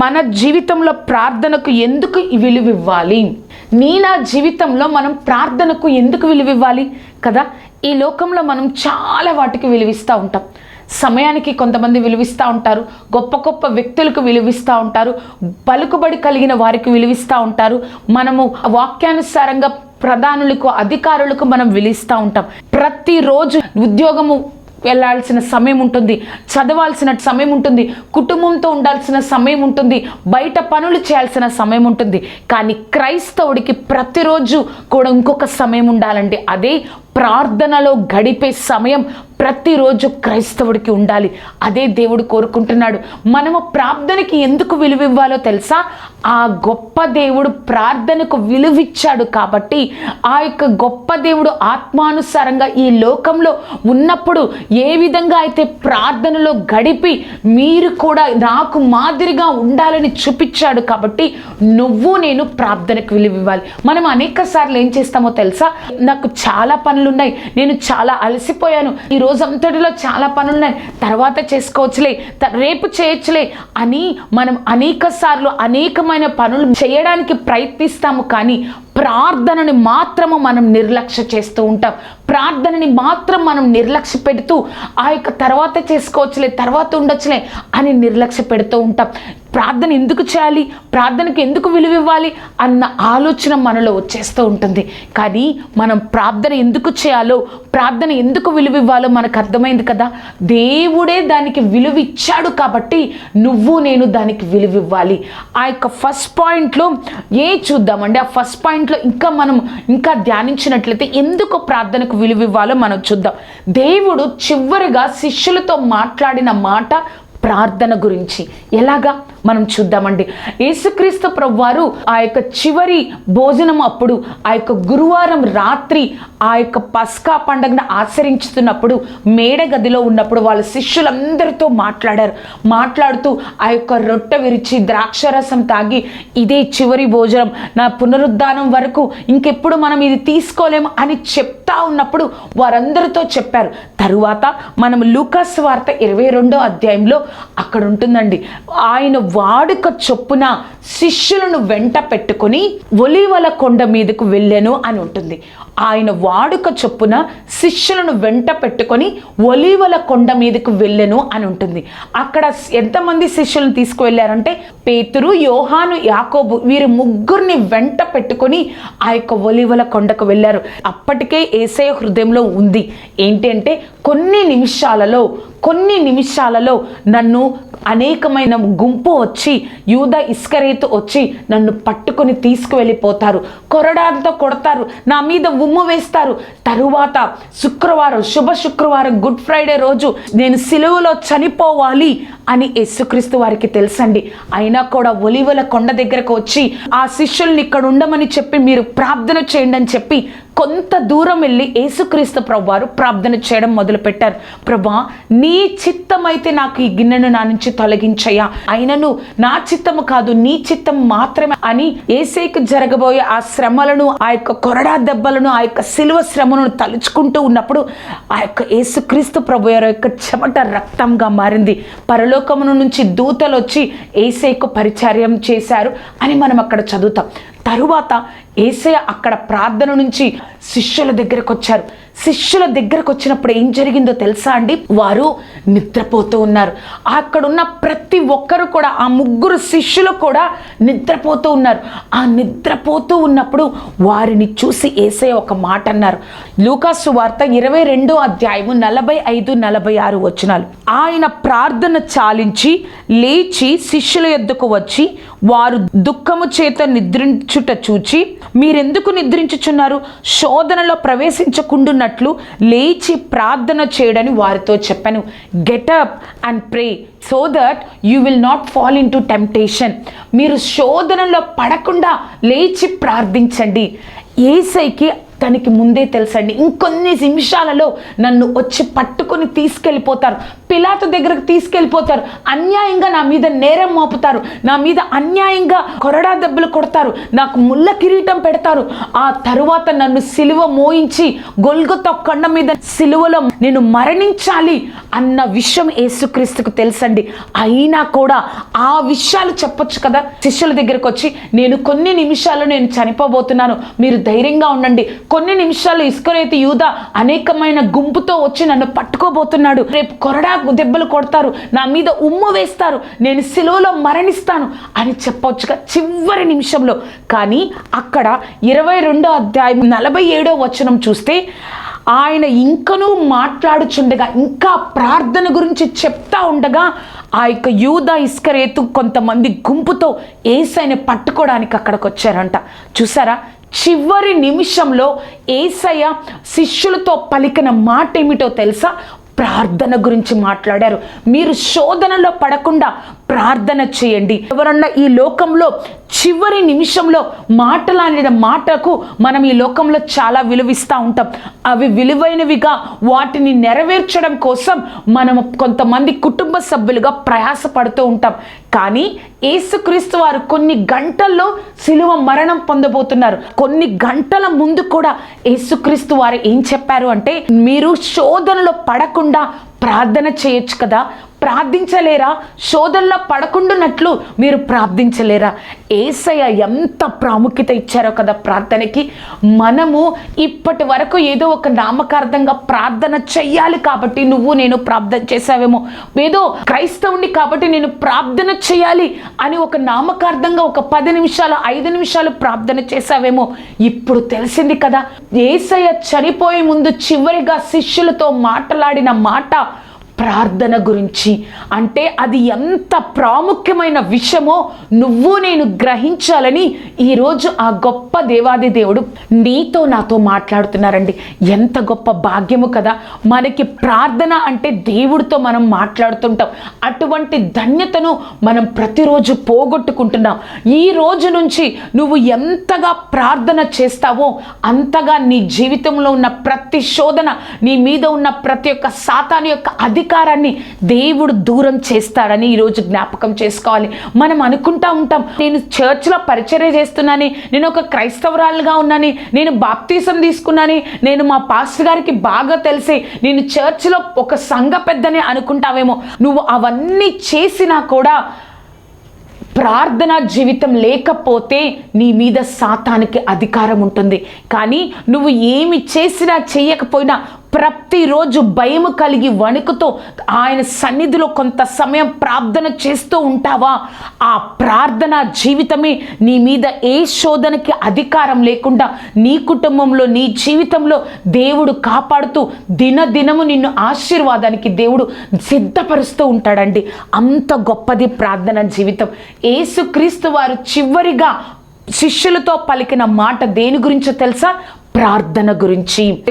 మన జీవితంలో ప్రార్థనకు ఎందుకు విలువ ఇవ్వాలి నీ నా జీవితంలో మనం ప్రార్థనకు ఎందుకు విలువ ఇవ్వాలి కదా ఈ లోకంలో మనం చాలా వాటికి విలువిస్తూ ఉంటాం. సమయానికి కొంతమంది విలువిస్తూ ఉంటారు గొప్ప గొప్ప వ్యక్తులకు విలువిస్తూ ఉంటారు పలుకుబడి కలిగిన వారికి విలువిస్తూ ఉంటారు. మనము వాక్యానుసారంగా ప్రధానులకు అధికారులకు మనం విలుస్తూ ఉంటాం. ప్రతిరోజు ఉద్యోగము వెళ్ళాల్సిన సమయం ఉంటుంది చదవాల్సిన సమయం ఉంటుంది కుటుంబంతో ఉండాల్సిన సమయం ఉంటుంది బయట పనులు చేయాల్సిన సమయం ఉంటుంది. కానీ క్రైస్తవుడికి ప్రతిరోజు కూడా ఇంకొక సమయం ఉండాలండి అదే ప్రార్థనలో గడిపే సమయం ప్రతిరోజు క్రైస్తవుడికి ఉండాలి. అదే దేవుడు కోరుకుంటున్నాడు. మనము ప్రార్థనకి ఎందుకు విలువ ఇవ్వాలో తెలుసా? ఆ గొప్ప దేవుడు ప్రార్థనకు విలువిచ్చాడు కాబట్టి ఆ యొక్క గొప్ప దేవుడు ఆత్మానుసారంగా ఈ లోకంలో ఉన్నప్పుడు ఏ విధంగా అయితే ప్రార్థనలో గడిపి మీరు కూడా నాకు మాదిరిగా ఉండాలని చూపించాడు కాబట్టి నువ్వు నేను ప్రార్థనకు విలువ ఇవ్వాలి మనం అనేక సార్లు ఏం చేస్తామో తెలుసా? నాకు చాలా పనులు ఉన్నాయి నేను చాలా అలసిపోయాను. ఈ రోజంతటిలో చాలా పనులు ఉన్నాయి తర్వాత చేసుకోవచ్చులే రేపు చేయొచ్చులే అని మనం అనేక సార్లు అనేకమైన పనులు చేయడానికి ప్రయత్నిస్తాము కానీ ప్రార్థనని మాత్రము మనం నిర్లక్ష్య చేస్తూ ఉంటాం. ప్రార్థనని మాత్రం మనం నిర్లక్ష్య పెడుతూ ఆ యొక్క తర్వాత చేసుకోవచ్చులే తర్వాత ఉండొచ్చులే అని నిర్లక్ష్య పెడుతూ ఉంటాం. ప్రార్థన ఎందుకు చేయాలి? ప్రార్థనకు ఎందుకు విలువ ఇవ్వాలి? అన్న ఆలోచన మనలో వచ్చేస్తూ ఉంటుంది. కానీ మనం ప్రార్థన ఎందుకు చేయాలో ప్రార్థన ఎందుకు విలువ ఇవ్వాలో మనకు అర్థమైంది కదా? దేవుడే దానికి విలువ ఇచ్చాడు కాబట్టి నువ్వు నేను దానికి విలువ ఇవ్వాలి. ఆ యొక్క ఫస్ట్ పాయింట్లో ఏ చూద్దామండి? ఆ ఫస్ట్ పాయింట్లో ఇంకా మనం ఇంకా ధ్యానించినట్లయితే ఎందుకు ప్రార్థనకు విలువ ఇవ్వాలో మనం చూద్దాం. దేవుడు చివరిగా శిష్యులతో మాట్లాడిన మాట ప్రార్థన గురించి. ఎలాగా? మనం చూద్దామండి. యేసుక్రీస్తు ప్రభువారు ఆ యొక్క చివరి భోజనం అప్పుడు ఆ యొక్క గురువారం రాత్రి ఆ యొక్క పస్కా పండుగను ఆచరించుతున్నప్పుడు మేడ గదిలో ఉన్నప్పుడు వాళ్ళ శిష్యులందరితో మాట్లాడారు. మాట్లాడుతూ ఆ యొక్క రొట్టె విరిచి ద్రాక్షరసం తాగి ఇదే చివరి భోజనం. నా పునరుద్ధానం వరకు ఇంకెప్పుడు మనం ఇది తీసుకోలేము అని చెప్తా ఉన్నప్పుడు వారందరితో చెప్పారు. తరువాత మనం లూకాస్ వార్త ఇరవై రెండో అధ్యాయంలో అక్కడ ఉంటుందండి. ఆయన వాడుక చొప్పున శిష్యులను వెంట పెట్టుకొని ఒలివల కొండ మీదకు వెళ్ళాను అని ఉంటుంది. ఆయన వాడుక చొప్పున శిష్యులను వెంట పెట్టుకొని ఒలీవల కొండ మీదకు వెళ్ళెను అని ఉంటుంది. అక్కడ ఎంతమంది శిష్యులను తీసుకువెళ్ళారంటే పేతురు యోహాను యాకోబు వీరు ముగ్గురిని వెంట పెట్టుకొని ఆ యొక్క ఒలీవల కొండకు వెళ్ళారు. అప్పటికే ఏసయ హృదయంలో ఉంది. ఏంటి అంటే కొన్ని నిమిషాలలో కొన్ని నిమిషాలలో నన్ను అనేకమైన గుంపు వచ్చి యూద ఇస్కరేతు వచ్చి నన్ను పట్టుకొని తీసుకువెళ్ళిపోతారు. కొరడాలతో కొడతారు. నా మీద ఉమ్ము వేస్తారు. తరువాత శుక్రవారం శుభ శుక్రవారం గుడ్ ఫ్రైడే రోజు నేను సిలువలో చనిపోవాలి అని యేసుక్రీస్తు వారికి తెలుసండి. అయినా కూడా ఒలివల కొండ దగ్గరకు వచ్చి ఆ శిష్యుల్ని ఇక్కడ ఉండమని చెప్పి మీరు ప్రార్థన చేయండి అని చెప్పి కొంత దూరం వెళ్ళి యేసుక్రీస్తు ప్రభువారు ప్రార్థన చేయడం మొదలుపెట్టారు. ప్రభా నీ చిత్తమైతే నాకు ఈ గిన్నెను నా నుంచి తొలగించయ్యా. అయినను నా చిత్తము కాదు నీ చిత్తం మాత్రమే అని ఏసేకు జరగబోయే ఆ శ్రమలను ఆ యొక్క కొరడా దెబ్బలను ఆ యొక్క శిలువ శ్రమను తలుచుకుంటూ ఉన్నప్పుడు ఆ యొక్క యేసుక్రీస్తు ప్రభు యొక్క చెమట రక్తంగా మారింది. పరలోకమును నుంచి దూతలు వచ్చి ఏసేకు పరిచర్యం చేశారు అని మనం అక్కడ చదువుతాం. తరువాత ఏసయ అక్కడ ప్రార్థన నుంచి శిష్యుల దగ్గరకు వచ్చారు శిష్యుల దగ్గరకు వచ్చినప్పుడు ఏం జరిగిందో తెలుసా అండి? వారు నిద్రపోతూ ఉన్నారు. అక్కడున్న ప్రతి ఒక్కరు కూడా ఆ ముగ్గురు శిష్యులు కూడా నిద్రపోతూ ఉన్నారు. ఆ నిద్రపోతూ ఉన్నప్పుడు వారిని చూసి ఏసే ఒక మాట అన్నారు. లూకాసు వార్త ఇరవై రెండో అధ్యాయము నలభై ఐదు నలభై ఆరు వచనాలు. ఆయన ప్రార్థన చాలించి లేచి శిష్యుల యొద్దకు వచ్చి వారు దుఃఖము చేత నిద్రించుట చూచి మీరెందుకు నిద్రించుచున్నారు? శోధనలో ప్రవేశించకుండున్నట్లు లేచి ప్రార్థన చేయడని వారితో చెప్పాను. Get up and pray so that you will not fall into temptation మీరు శోధనలో పడకుండా లేచి ప్రార్థించండి. ఏసైకి తనకి ముందే తెలుసండి. ఇంకొన్ని నిమిషాలలో నన్ను వచ్చి పట్టుకొని తీసుకెళ్ళిపోతారు. పిలాతు దగ్గరకు తీసుకెళ్ళిపోతారు. అన్యాయంగా నా మీద నేరం మోపుతారు. నా మీద అన్యాయంగా కొరడా దెబ్బలు కొడతారు. నాకు ముళ్ళ కిరీటం పెడతారు. ఆ తరువాత నన్ను సిలువ మోయించి గొల్గొత్త కొండ మీద సిలువలో నేను మరణించాలి అన్న విషయం యేసుక్రీస్తుకు తెలుసండి. అయినా కూడా ఆ విషయాలు చెప్పొచ్చు కదా? శిష్యుల దగ్గరకు వచ్చి నేను కొన్ని నిమిషాలు నేను చనిపోబోతున్నాను. మీరు ధైర్యంగా ఉండండి. కొన్ని నిమిషాలు ఇస్కరేతి యూద అనేకమైన గుంపుతో వచ్చి నన్ను పట్టుకోబోతున్నాడు. రేపు కొరడా దెబ్బలు కొడతారు. నా మీద ఉమ్ము వేస్తారు. నేను సిలువలో మరణిస్తాను అని చెప్పొచ్చుగా చివరి నిమిషంలో. కానీ అక్కడ ఇరవై రెండో అధ్యాయం నలభై ఏడో వచనం చూస్తే ఆయన ఇంకనూ మాట్లాడుచుండగా ఇంకా ప్రార్థన గురించి చెప్తా ఉండగా ఆ యొక్క యూద ఇస్కరేతు కొంతమంది గుంపుతో ఏసైని పట్టుకోవడానికి అక్కడికి వచ్చారంట. చూసారా? చివరి నిమిషంలో ఏసయ్య శిష్యులతో పలికిన మాట ఏమిటో తెలుసా? ప్రార్థన గురించి మాట్లాడారు. మీరు శోధనలో పడకుండా ప్రార్థన చేయండి. ఎవరన్నా ఈ లోకంలో చివరి నిమిషంలో మాటలాడిన మాటకు మనం ఈ లోకంలో చాలా విలువిస్తూ ఉంటాం. అవి విలువైనవిగా వాటిని నెరవేర్చడం కోసం మనం కొంతమంది కుటుంబ సభ్యులుగా ప్రయాసపడుతూ ఉంటాం. కానీ ఏసుక్రీస్తు వారు కొన్ని గంటల్లో సిలువ మరణం పొందబోతున్నారు. కొన్ని గంటల ముందు కూడా ఏసుక్రీస్తు వారు ఏం చెప్పారు అంటే మీరు శోధనలో పడకుండా ప్రార్థన చేయొచ్చు కదా. ప్రార్థించలేరా? శోధనలో పడకుండానట్లు మీరు ప్రార్థించలేరా? ఏసయ్య ఎంత ప్రాముఖ్యత ఇచ్చారో కదా ప్రార్థనకి. మనము ఇప్పటి వరకు ఏదో ఒక నామకార్థంగా ప్రార్థన చెయ్యాలి కాబట్టి నువ్వు నేను ప్రార్థన చేసావేమో ఏదో క్రైస్తవుని కాబట్టి నేను ప్రార్థన చేయాలి అని ఒక నామకార్థంగా ఒక పది నిమిషాలు ఐదు నిమిషాలు ప్రార్థన చేసావేమో ఇప్పుడు తెలిసింది కదా ఏసయ్య చనిపోయే ముందు చివరిగా శిష్యులతో మాట్లాడిన మాట ప్రార్థన గురించి. అంటే అది ఎంత ప్రాముఖ్యమైన విషయమో నువ్వు నేను గ్రహించాలని ఈరోజు ఆ గొప్ప దేవాది దేవుడు నీతో నాతో మాట్లాడుతున్నారండి. ఎంత గొప్ప భాగ్యము కదా. మనకి ప్రార్థన అంటే దేవుడితో మనం మాట్లాడుతుంటాం. అటువంటి ధన్యతను మనం ప్రతిరోజు పోగొట్టుకుంటున్నాం. ఈ రోజు నుంచి నువ్వు ఎంతగా ప్రార్థన చేస్తావో అంతగా నీ జీవితంలో ఉన్న ప్రతి శోధన నీ మీద ఉన్న ప్రతి ఒక్క సాతాను యొక్క అధికారాన్ని దేవుడు దూరం చేస్తాడని ఈరోజు జ్ఞాపకం చేసుకోవాలి. మనం అనుకుంటా ఉంటాం నేను చర్చ్లో పరిచర్య చేస్తున్నాని నేను ఒక క్రైస్తవురాలుగా ఉన్నాని నేను బాప్తీసం తీసుకున్నాని నేను మా పాస్టర్ గారికి బాగా తెలిసి నేను చర్చ్లో ఒక సంఘ పెద్దని అనుకుంటావేమో. నువ్వు అవన్నీ చేసినా కూడా ప్రార్థనా జీవితం లేకపోతే నీ మీద సాతానికి అధికారం ఉంటుంది. కానీ నువ్వు ఏమి చేసినా చేయకపోయినా ప్రతిరోజు భయం కలిగి వణుకుతో ఆయన సన్నిధిలో కొంత సమయం ప్రార్థన చేస్తూ ఉంటావా? ఆ ప్రార్థన జీవితమే నీ మీద ఏ శోధనకి అధికారం లేకుండా నీ కుటుంబంలో నీ జీవితంలో దేవుడు కాపాడుతూ దినదినము నిన్ను ఆశీర్వాదానికి దేవుడు సిద్ధపరుస్తూ ఉంటాడండి. అంత గొప్పది ప్రార్థన జీవితం. ఏసుక్రీస్తు వారు చివరిగా శిష్యులతో పలికిన మాట దేని గురించో తెలుసా? ప్రార్థన గురించి.